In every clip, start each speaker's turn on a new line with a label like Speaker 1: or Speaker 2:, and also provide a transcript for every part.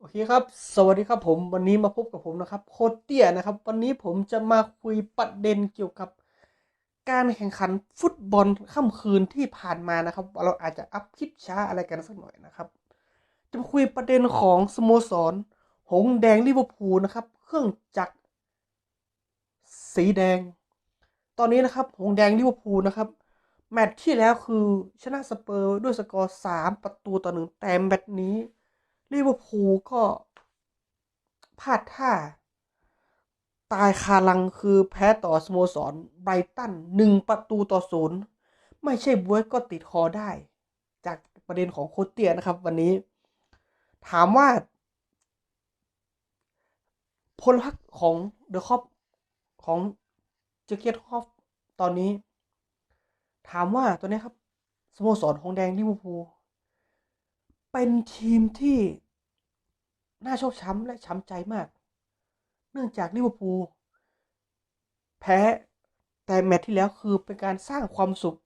Speaker 1: โอเคครับ สวัสดีครับผมวันนี้มาพบกับผมนะครับโคตเตี้ยนะครับ วันนี้ผมจะมาคุยประเด็นเกี่ยวกับ การแข่งขันฟุตบอลค่ำคืนที่ผ่านมานะครับ เราอาจจะอัพคลิปช้าอะไรกันสักหน่อยนะครับ จะมาคุยประเด็นของสโมสร หงแดงลิเวอร์พูลนะครับ เครื่องจักรสีแดง ตอนนี้นะครับ หงแดงลิเวอร์พูลนะครับแมตช์ที่แล้วคือชนะสเปอร์ด้วยสกอร์สามประตูต่อหนึ่งแต่แมตช์นี้ ลิเวอร์พูลก็พลาดท่า ตายคาลังคือแพ้ต่อสโมสรไบรตันหนึ่งประตูต่อศูนย์ไม่ใช่บวยก็ติดคอได้ จากประเด็นของโคตเตียนะครับ วันนี้ ถามว่า พลพรรคของเดอะคอปของเจเกียร์คอฟตอนนี้ ถามว่าตัวนี้ครับสโมสรของแดงลิเวอร์พูล เป็นทีมที่น่าชอบช้ำและช้ำใจมาก เนื่องจากลิเวอร์พูลแพ้แต่แมตช์ที่แล้วคือเป็นการสร้างความสุข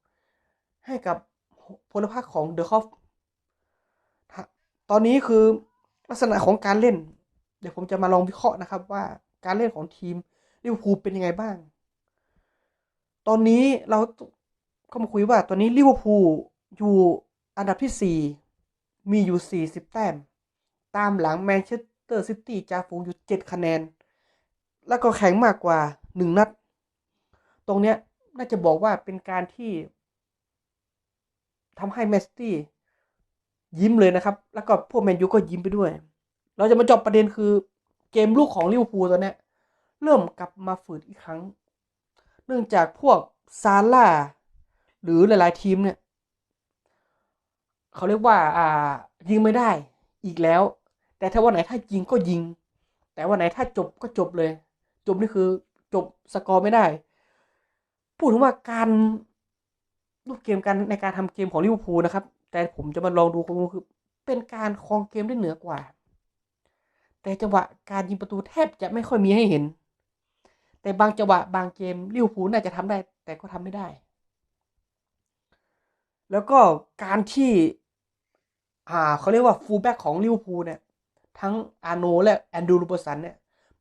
Speaker 1: ให้กับพลพรรคของเดอะคอฟตอนนี้คือลักษณะของการเล่น เดี๋ยวผมจะมาลองวิเคราะห์นะครับว่าการเล่นของทีมลิเวอร์พูลเป็นยังไงบ้าง ตอนนี้เราก็มาคุยว่าตอนนี้ลิเวอร์พูลอยู่อันดับที่4 มีอยู่ 40 แต้ม ตามหลังแมนเชสเตอร์ซิตี้จ่าฝูงอยู่ 7 คะแนน แล้วก็แข่งมากกว่า 1 นัด ตรงเนี้ยน่าจะบอกว่าเป็นการที่ทำให้แมนซิตี้ยิ้มเลยนะครับ แล้วก็พวกแมนยูก็ยิ้มไปด้วย เราจะมาจบประเด็นคือเกมลูกของลิเวอร์พูลตอนเนี้ยเริ่มกลับมาฝืดอีกครั้ง เนื่องจากพวกซาร่าหรือหลาย ๆ ทีมเนี่ย เขาเรียกว่า อ่า ยิงไม่ได้อีกแล้ว แต่ถ้าวันไหนถ้ายิงก็ยิง แต่วันไหนถ้าจบก็จบเลย จบนี่คือจบสกอร์ไม่ได้ พูดถึงว่าการรูปเกมการในการทำเกมของลิเวอร์พูลนะครับ แต่ผมจะมาลองดูคือ เป็นการครองเกมได้เหนือกว่า แต่จังหวะการยิงประตูแทบจะไม่ค่อยมีให้เห็น แต่บางจังหวะบางเกมลิเวอร์พูลน่าจะทำได้ แต่ก็ทำไม่ได้ แล้วก็การที่ เขาเรียกว่าฟูลแบ็กของลิเวอร์พูลเนี่ย ทั้งอาโนและแอนดูรูเบอร์สันเนี่ย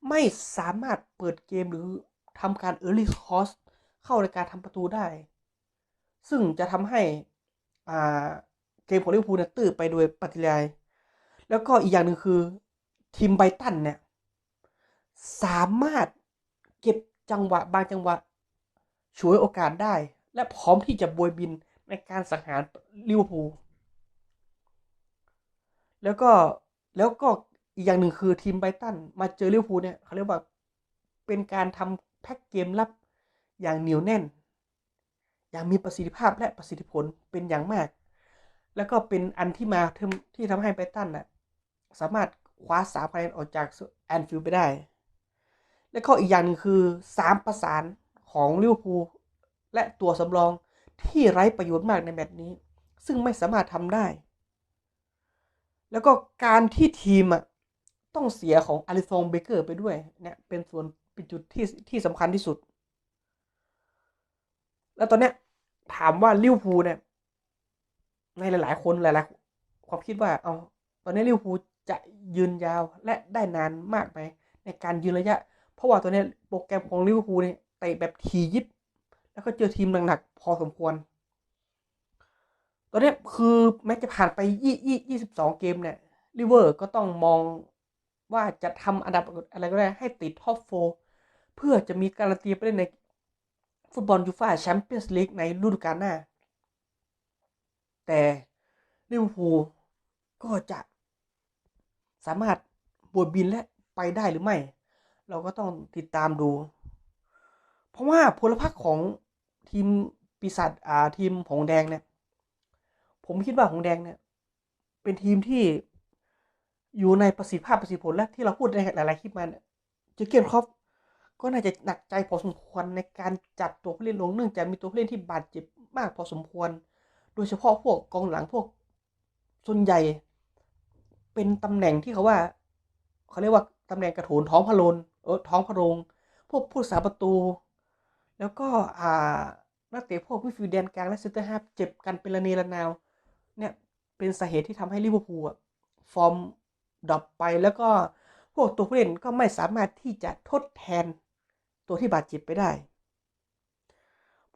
Speaker 1: ไม่สามารถเปิดเกมหรือทำการเออร์ลี่คอสเข้าในการทำประตูได้ ซึ่งจะทำให้อ่าเกมของลิเวอร์พูลเนี่ยตื้อไปโดยปฏิยาย แล้วก็อีกอย่างหนึ่งคือทีมไบตันเนี่ย สามารถเก็บจังหวะบางจังหวะช่วยโอกาสได้ และพร้อมที่จะบวยบินในการสังหารลิเวอร์พูล แล้วก็แล้วก็อีกอย่างหนึ่งคือทีมไบตันมาเจอลิเวอร์พูลเนี่ยเขาเรียกว่าเป็นการทำแพ็กเกมรับอย่างเหนียวแน่น อย่างมีประสิทธิภาพและประสิทธิผลเป็นอย่างมาก แล้วก็เป็นอันที่มาที่ทำให้ไบตันน่ะสามารถคว้าสามคะแนนออกจากแอนฟิลด์ไปได้ และก็อีกอย่างหนึ่งคือสามประสานของลิเวอร์พูลและตัวสำรองที่ไร้ประโยชน์มากในแมตช์นี้ ซึ่งไม่สามารถทำได้ แล้วก็การที่ทีมอะต้องเสียของอาริซงเบเกอร์ไปด้วย เนี่ย เป็นส่วนเป็นจุดที่ที่สำคัญที่สุด แล้วตอนเนี้ย ถามว่าลิวพูเนี่ย ในหลาย ๆ คนหลายๆความคิดว่า เอาตอนนี้ลิวพูจะยืนยาวและได้นานมากไหมในการยืนระยะ เพราะว่าตัวนี้โปรแกรมของลิเวอร์พูลเนี่ยเตะแบบทียิบ แล้วก็เจอทีมหนักๆพอสมควร ตอนนี้คือแม้จะผ่านไปยี่ยี่ยี่สิบสองเกมเนี่ยลิเวอร์ก็ต้องมองว่าจะทำอันดับอะไรก็ได้ให้ติดท็อปโฟเพื่อจะมีการันตีไปเล่นในฟุตบอลยูฟ่าแชมเปี้ยนส์ลีกในฤดูกาลหน้า แต่ลิเวอร์พูลก็จะสามารถบวบินและไปได้หรือไม่ เราก็ต้องติดตามดู เพราะว่าพลพรรคของทีมปีศาจอ่าทีมหงแดงเนี่ย ผมคิดว่าหงแดงเนี่ย เป็นทีมที่อยู่ในประสิทธิภาพประสิทธิผลและที่เราพูดในหลายๆคลิปมาเนี่ยเจเกนครอฟก็น่าจะหนักใจพอสมควรในการจัดตัวผู้เล่นลงเนื่องจากมีตัวผู้เล่นที่บาดเจ็บมากพอสมควร โดยเฉพาะพวกกองหลังพวกส่วนใหญ่ เป็นตำแหน่งที่เขาว่า เขาเรียกว่าตำแหน่งกระโถนท้องพะโลนเออท้องพะโรงพวกผู้สาประตู แล้วก็อ่านักเตะพวกวิฟิลแดนกลางและเซนเตอร์ฮาฟเจ็บกันเป็นระเนระนาว เนี่ยเป็นสาเหตุที่ทำให้ลิเวอร์พูลฟอร์มดรอปไป แล้วก็พวกตัวผู้เล่นก็ไม่สามารถที่จะทดแทนตัวที่บาดเจ็บไปได้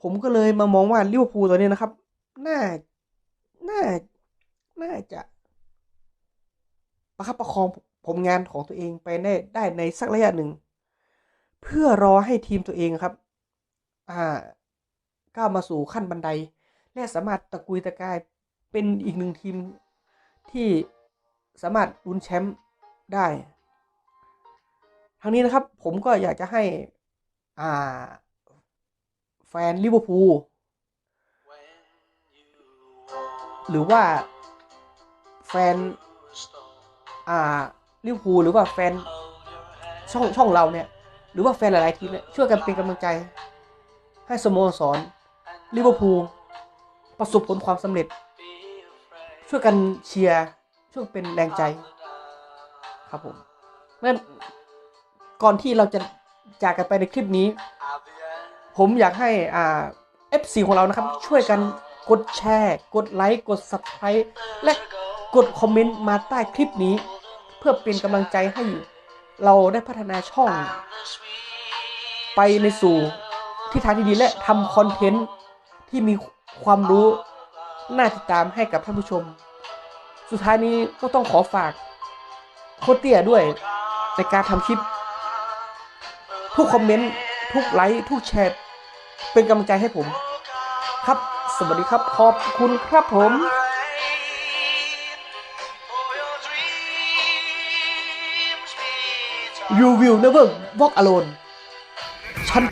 Speaker 1: ผมก็เลยมามองว่าลิเวอร์พูลตัวนี้นะครับ น่า น่า น่าจะประคับประคองผลงานของตัวเองไปได้ได้ในสักระยะหนึ่ง เพื่อรอให้ทีมตัวเองครับ อ่าก้าวมาสู่ขั้นบันได และสามารถตะกุยตะกาย เป็นอีกหนึ่งทีมที่สามารถลุ้นแชมป์ได้ทั้งนี้นะครับผมก็อยากจะให้อ่าแฟนลิเวอร์พูลหรือว่าแฟนอ่าลิเวอร์พูลหรือว่าแฟนช่องช่องเราเนี่ยหรือว่าแฟนหลาย ๆ ทีมเนี่ยช่วยกันเป็นกำลังใจ ให้สโมสรลิเวอร์พูลประสบผลความสำเร็จ ช่วยกันเชียร์ช่วยเป็นแรงใจ ครับผมงั้นก่อนที่เราจะจากกันไปในคลิปนี้ ผมอยากให้อ่า FC ของเรานะครับ ช่วยกันกดแชร์ กดไลค์ กด Subscribe และกดคอมเมนต์มาใต้คลิปนี้ เพื่อเป็นกำลังใจให้เราได้พัฒนาช่อง ไปในสู่ที่ทางที่ดีและทำคอนเทนต์ที่มีความรู้ น่าติดตามให้กับท่านผู้ชม สุดท้ายนี้ก็ต้องขอฝากโคเตียด้วยในการทำคลิป ทุกคอมเมนต์ ทุกไลค์ ทุกแชร์ เป็นกำลังใจให้ผม ครับ สวัสดีครับ ขอบคุณครับผม You will never walk alone ฉัน